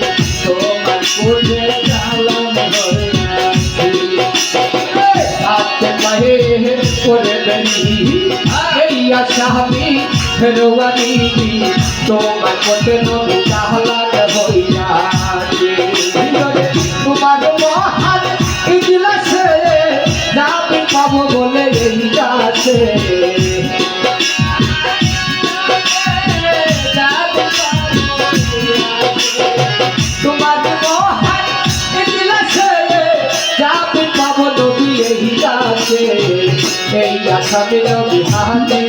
তোমার কোলে চালাম হয়ে আছি এই যাও হাতে।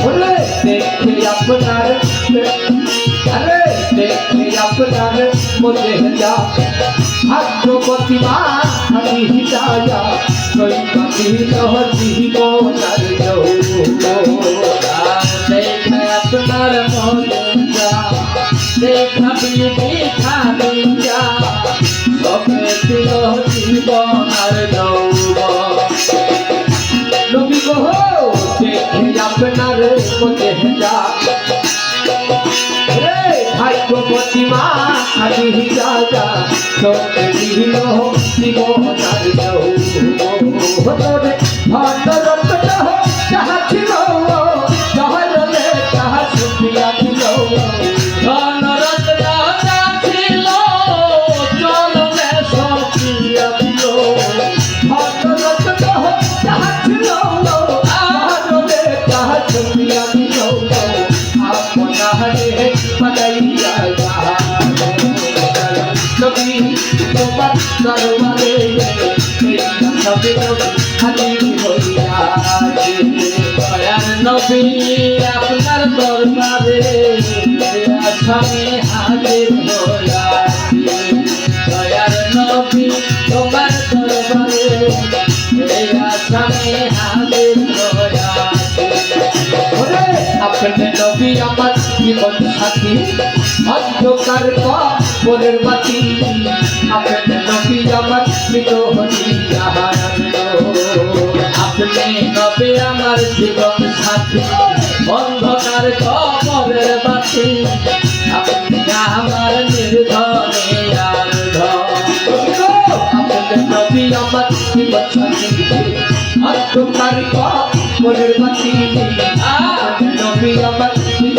अरे देख लिया पुनार अरे, देख लिया पुनार मुझे हिला। आपको प्रतिमा हमी हिलाया। कोई कभी तो हसी को कर दो देख लिया पुनार मुझे हिला देख अभी देखा देखा सब दिलो जीवन हर दो আমি হিতায়া সৈকতি সহজীব নার হতরে ভদ্ররত্ন যাহা ছিল তোমার দরবারে নবী আপনার দরবারে আসামি হাজির হইয়াছি দয়ার নবী তোমার দরবারে আসামি হাজির হইয়াছি আপনি নবী আমার জীবন সাথী অন্ধকার কবরের বাতি। আপনি নবী আমার মৃত হরি আপনি নবী আমার জীবন সাথী, অন্ধকার কবরের বাতি। আপনি আমার নির্ধনে নবী আমার জীবন সাথী অন্ধকার কবরের বাতি। নবী আমার মৃত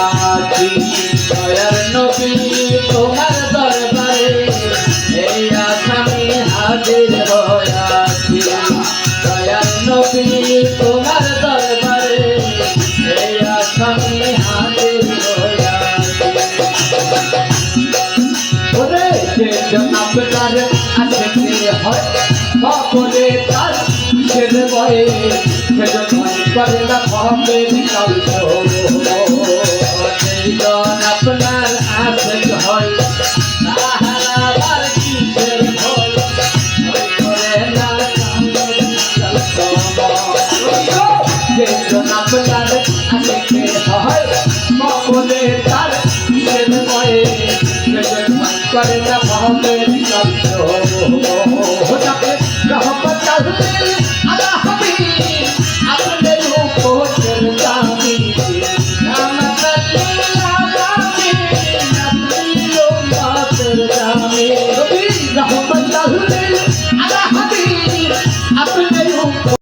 আপনার আসতে হয় সকলে তার ছেদ বয়ে সেজন করে না হবে যেজন আপনার আশেক হয়। আপনার আসতে হয় সকলে তার বয়ে সেজন করে না রহমত